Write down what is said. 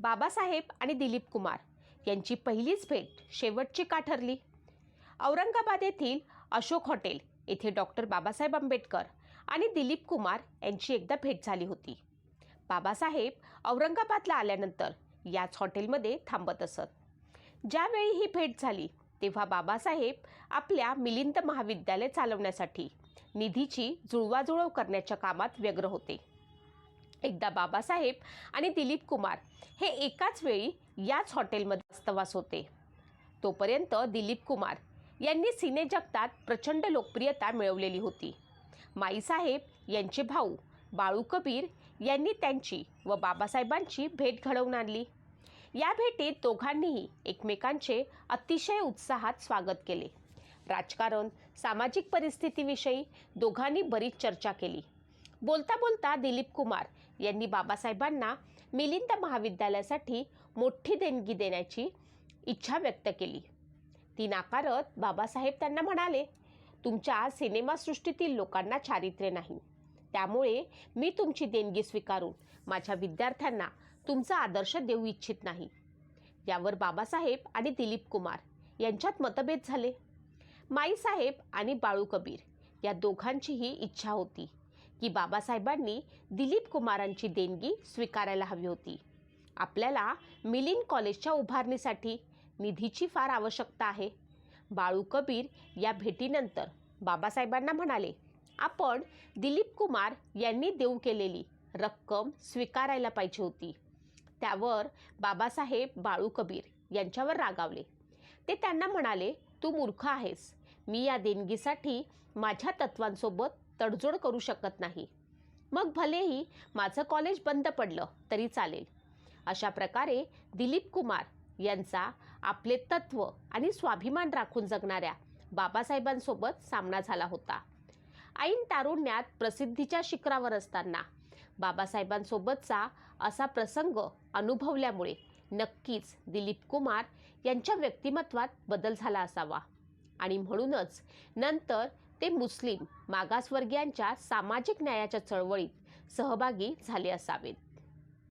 बाबासाहेब आणि दिलीप कुमार यांची पहिलीच भेट शेवटची का ठरली? औरंगाबाद येथील अशोक हॉटेल येथे डॉक्टर बाबासाहेब आंबेडकर आणि दिलीप कुमार यांची एकदा भेट झाली होती. बाबासाहेब औरंगाबादला आल्यानंतर याच हॉटेलमध्ये थांबत असत. ज्यावेळी ही भेट झाली तेव्हा बाबासाहेब आपल्या मिलिंद महाविद्यालय चालवण्यासाठी निधीची जुळवाजुळव करण्याच्या कामात व्यग्र होते. एकदा बाबासाहेब आणि दिलीप कुमार हे एकाच वेळी याच हॉटेलमध्ये वास्तवास होते. तोपर्यंत दिलीप कुमार यांनी सिनेजगतात प्रचंड लोकप्रियता मिळवलेली होती. माईसाहेब यांचे भाऊ बाळू कबीर यांनी त्यांची व बाबासाहेबांची भेट घडवून आणली. या भेटीत दोघांनीही एकमेकांचे अतिशय उत्साहात स्वागत केले. राजकारण सामाजिक परिस्थितीविषयी दोघांनी बरीच चर्चा केली. बोलता बोलता दिलीप कुमार यांनी बाबासाहेबांना मिलिंद महाविद्यालयासाठी मोठी देणगी देण्याची इच्छा व्यक्त केली. ती नाकारत बाबासाहेब त्यांना म्हणाले तुमच्या सिनेमासृष्टीतील लोकांना चारित्र्य नाही. त्यामुळे मी तुमची देणगी स्वीकारून माझ्या विद्यार्थ्यांना तुमचा आदर्श देऊ इच्छित नाही. यावर बाबासाहेब आणि दिलीप कुमार यांच्यात मतभेद झाले. माईसाहेब आणि बाळू कबीर या दोघांचीही इच्छा होती. की बाबासाहेबांनी दिलीप कुमारांची देणगी स्वीकारायला हवी होती. आपल्याला मिलिंद कॉलेजच्या उभारणीसाठी निधीची फार आवश्यकता आहे. बाळू कबीर या भेटीनंतर बाबासाहेबांना म्हणाले आपण दिलीप कुमार यांनी देऊ केलेली रक्कम स्वीकारायला पाहिजे होती. त्यावर बाबासाहेब बाळू कबीर यांच्यावर रागावले. ते त्यांना म्हणाले तू मूर्ख आहेस. मी या देणगीसाठी माझ्या तत्वांसोबत तडजोड करू शकत नाही. मग भलेही माझं कॉलेज बंद पडलं तरी चालेल. अशा प्रकारे दिलीप कुमार यांचा आपले तत्व आणि स्वाभिमान राखून जगणाऱ्या बाबासाहेबांसोबत सामना झाला होता. ऐन तारुण्यात प्रसिद्धीच्या शिखरावर असताना बाबासाहेबांसोबतचा असा प्रसंग अनुभवल्यामुळे नक्कीच दिलीप कुमार यांच्या व्यक्तिमत्वात बदल झाला असावा. आणि म्हणूनच नंतर ते मुस्लिम मागासवर्गीयांच्या सामाजिक न्यायाच्या चळवळीत सहभागी झाले असावेत.